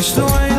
It's the way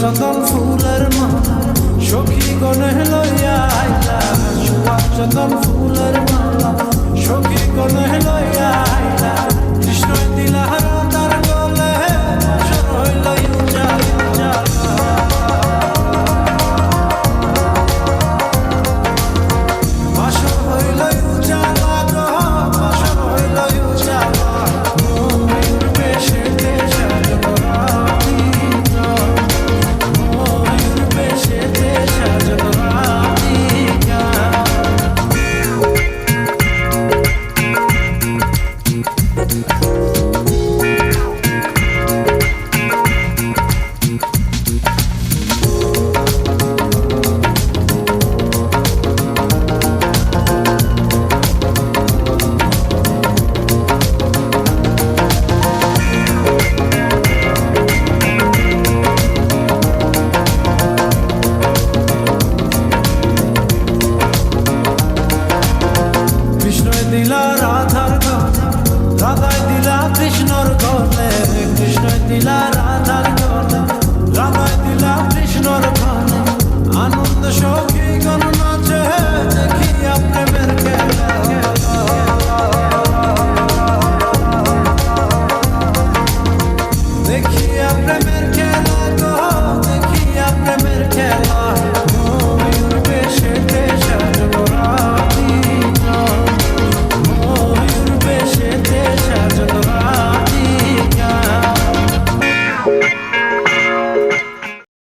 সুয়াচতন ফুলের মালা সখী গণে লইয়া আইলা। সুয়াচতন ফুলের মালা সখী গণে লইয়া দিলা রাধার গানে রাধায় দিলা কৃষ্ণর গানে কৃষ্ণ দিলা রাধার